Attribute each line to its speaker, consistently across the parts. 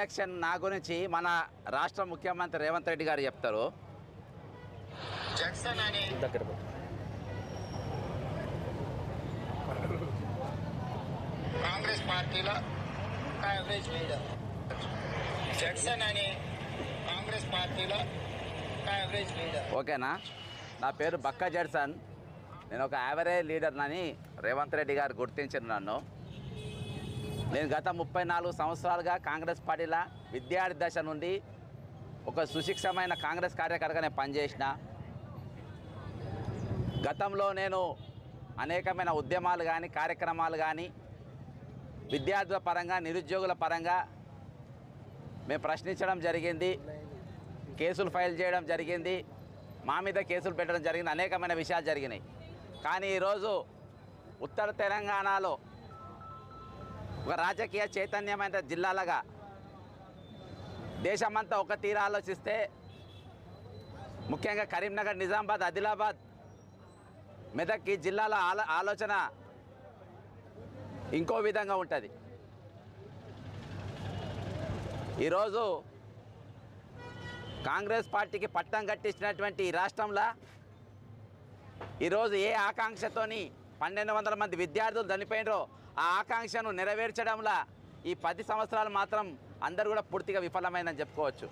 Speaker 1: Introduction నా గురించి మన రాష్ట్ర ముఖ్యమంత్రి రేవంత్ రెడ్డి గారు చెప్తారు.
Speaker 2: దగ్గర.
Speaker 3: కాంగ్రెస్ పార్టీలో లీడర్ జడ్సన్ అనే కాంగ్రెస్ పార్టీలో ఒక యావరేజ్ లీడర్
Speaker 1: ఓకేనా? నా పేరు బక్క జడ్సన్. నేను ఒక యావరేజ్ లీడర్నని రేవంత్ రెడ్డి గారు గుర్తించిన నన్ను. నేను గత ముప్పై నాలుగు సంవత్సరాలుగా కాంగ్రెస్ పార్టీలో విద్యార్థి దశ నుండి ఒక సుశిక్షమైన కాంగ్రెస్ కార్యకర్తగా నేను పనిచేసిన. గతంలో నేను అనేకమైన ఉద్యమాలు కానీ కార్యక్రమాలు కానీ విద్యార్థుల పరంగా నిరుద్యోగుల పరంగా మేము ప్రశ్నించడం జరిగింది. కేసులు ఫైల్ చేయడం జరిగింది. మా మీద కేసులు పెట్టడం జరిగింది. అనేకమైన విషయాలు జరిగినాయి. కానీ ఈరోజు ఉత్తర తెలంగాణలో ఒక రాజకీయ చైతన్యమైన జిల్లాలుగా దేశమంతా ఒక తీర ఆలోచిస్తే ముఖ్యంగా కరీంనగర్ నిజామాబాద్ ఆదిలాబాద్ మెదక్ ఈ జిల్లాల ఆలో ఆలోచన ఇంకో విధంగా ఉంటుంది. ఈరోజు కాంగ్రెస్ పార్టీకి పట్టం కట్టించినటువంటి ఈ రాష్ట్రంలో ఈరోజు ఏ ఆకాంక్షతోని పన్నెండు వందల మంది విద్యార్థులు చనిపోయినరో ఆ ఆకాంక్షను నెరవేర్చడంలో ఈ పది సంవత్సరాలు మాత్రం అందరూ కూడా పూర్తిగా విఫలమైందని చెప్పుకోవచ్చు.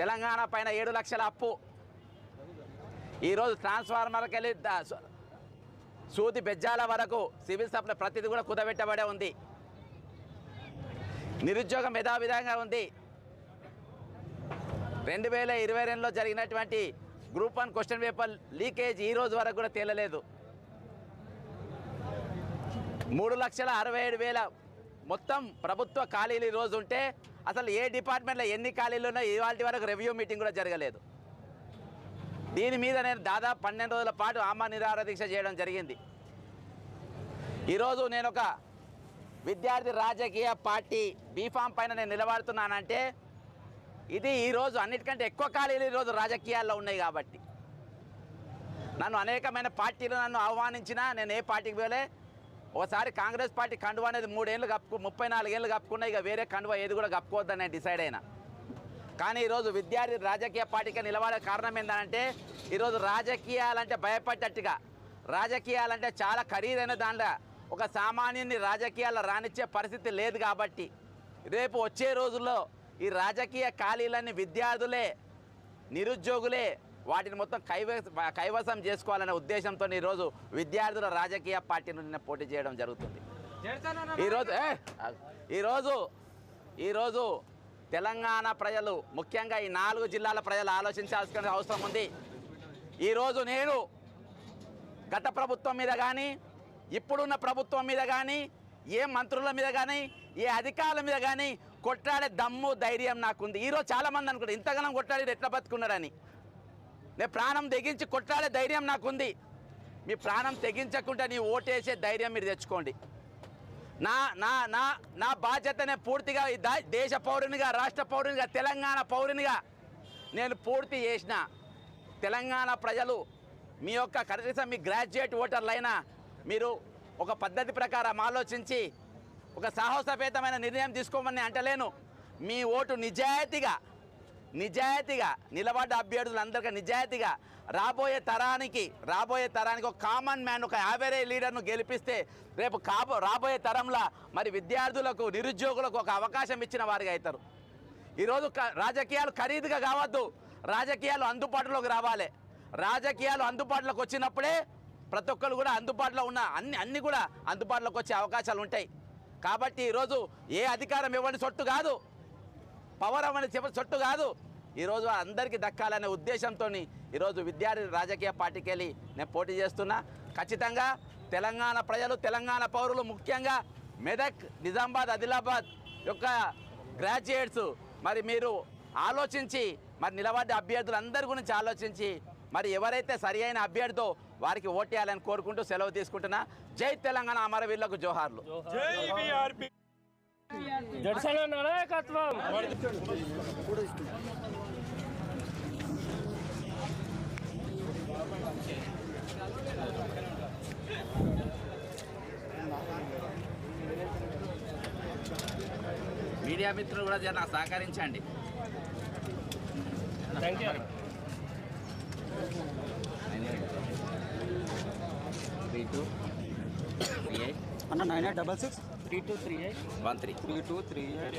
Speaker 1: తెలంగాణ పైన ఏడు లక్షల అప్పు. ఈరోజు ట్రాన్స్ఫార్మర్కి వెళ్ళి సూది బెజ్జాల వరకు సివిల్ సప్లై ప్రతిదీ కూడా కుదబెట్టబడే ఉంది. నిరుద్యోగం యథావిధంగా ఉంది. రెండు వేల ఇరవై రెండులో జరిగినటువంటి group one question paper leakage ఈ రోజు వరకు కూడా తేలలేదు. మూడు లక్షల అరవై ఏడు వేల మొత్తం ప్రభుత్వ ఖాళీలు ఈరోజు రోజు ఉంటే అసలు ఏ డిపార్ట్మెంట్లో ఎన్ని ఖాళీలు ఉన్నాయో ఇవాళ వరకు రివ్యూ మీటింగ్ కూడా జరగలేదు. దీని మీద నేను దాదాపు పన్నెండు రోజుల పాటు ఆమా నిరాహార దీక్ష చేయడం జరిగింది. ఈరోజు నేను ఒక విద్యార్థి రాజకీయ పార్టీ బీఫామ్ పైన నేను నిలబడుతున్నానంటే ఇది ఈరోజు అన్నిటికంటే ఎక్కువ ఖాళీలు ఈరోజు రాజకీయాల్లో ఉన్నాయి కాబట్టి. నన్ను అనేకమైన పార్టీలు నన్ను ఆహ్వానించినా నేను ఏ పార్టీకి పోలే ఒకసారి కాంగ్రెస్ పార్టీ కండువా అనేది మూడేళ్ళు కప్పు ముప్పై నాలుగేళ్ళు కప్పుకున్నా ఇక వేరే కండువా ఏది కూడా కప్పుకోవద్దని నేను డిసైడ్ అయినా. కానీ ఈరోజు విద్యార్థి రాజకీయ పార్టీగా నిలబడే కారణం ఏంటంటే ఈరోజు రాజకీయాలంటే భయపడ్డట్టుగా రాజకీయాలంటే చాలా ఖరీదైన దాంట్లో ఒక సామాన్యుని రాజకీయాల్లో రానిచ్చే పరిస్థితి లేదు కాబట్టి రేపు వచ్చే రోజుల్లో ఈ రాజకీయ ఖాళీలన్నీ విద్యార్థులే నిరుద్యోగులే వాటిని మొత్తం కైవస కైవసం చేసుకోవాలనే ఉద్దేశంతో ఈరోజు విద్యార్థుల రాజకీయ పార్టీ నుండి పోటీ చేయడం జరుగుతుంది. ఈరోజు ఈరోజు ఈరోజు తెలంగాణ ప్రజలు ముఖ్యంగా ఈ నాలుగు జిల్లాల ప్రజలు ఆలోచించాల్సిన అవసరం ఉంది. ఈరోజు నేను గత ప్రభుత్వం మీద కానీ ఇప్పుడున్న ప్రభుత్వం మీద కానీ ఏ మంత్రుల మీద కానీ ఏ అధికారుల మీద కానీ కొట్లాడే దమ్ము ధైర్యం నాకుంది. ఈరోజు చాలామంది అనుకుంటారు ఇంతగానం కొట్లాడి ఎట్లా బతుకున్నారని. నేను ప్రాణం తెగించి కొట్లాడే ధైర్యం నాకుంది. మీ ప్రాణం తెగించకుండా నీ ఓటేసే ధైర్యం మీరు తెచ్చుకోండి. నా నా నా నా బాధ్యతనే పూర్తిగా ఈ దేశ పౌరునిగా రాష్ట్ర పౌరునిగా తెలంగాణ పౌరునిగా నేను పూర్తి చేసిన. తెలంగాణ ప్రజలు మీ యొక్క కనీసం మీ గ్రాడ్యుయేట్ ఓటర్లైనా మీరు ఒక పద్ధతి ప్రకారం ఆలోచించి ఒక సాహసపేతమైన నిర్ణయం తీసుకోమని అంటలేను. మీ ఓటు నిజాయితీగా నిజాయితీగా నిలబడ్డ అభ్యర్థులందరికీ నిజాయితీగా రాబోయే తరానికి రాబోయే తరానికి ఒక కామన్ మ్యాన్ ఒక యావరేజ్ లీడర్ను గెలిపిస్తే రేపు కాబో రాబోయే తరంలో మరి విద్యార్థులకు నిరుద్యోగులకు ఒక అవకాశం ఇచ్చిన వారిగా అవుతారు. ఈరోజు రాజకీయాలు ఖరీదుగా కావద్దు. రాజకీయాలు అందుబాటులోకి రావాలి. రాజకీయాలు అందుబాటులోకి వచ్చినప్పుడే ప్రతి ఒక్కరు కూడా అందుబాటులో ఉన్న అన్ని అన్ని కూడా అందుబాటులోకి వచ్చే అవకాశాలు ఉంటాయి. కాబట్టి ఈరోజు ఏ అధికారం ఇవ్వని సొట్టు కాదు. పవర్ అవ్వని చెప్ప చొట్టు కాదు. ఈరోజు అందరికీ దక్కాలనే ఉద్దేశంతో ఈరోజు విద్యార్థి రాజకీయ పార్టీకి వెళ్ళి నేను పోటీ చేస్తున్నా. ఖచ్చితంగా తెలంగాణ ప్రజలు తెలంగాణ పౌరులు ముఖ్యంగా మెదక్ నిజామాబాద్ ఆదిలాబాద్ యొక్క గ్రాడ్యుయేట్స్ మరి మీరు ఆలోచించి మరి నిలబడ్డ అభ్యర్థులందరి గురించి ఆలోచించి మరి ఎవరైతే సరి అయిన అభ్యర్థితో వారికి ఓటేయాలని కోరుకుంటూ సెలవు తీసుకుంటున్నా. జై తెలంగాణ అమరవీరులకు జోహార్లు.
Speaker 2: జడ్సన నాయకత్వం.
Speaker 1: మీడియా మిత్రులు కూడా జర సహకరించండి.
Speaker 2: Thank you
Speaker 1: three two three eight.
Speaker 4: అన్న nine eight double six.
Speaker 2: Three two three eight
Speaker 1: one three
Speaker 4: three two three eight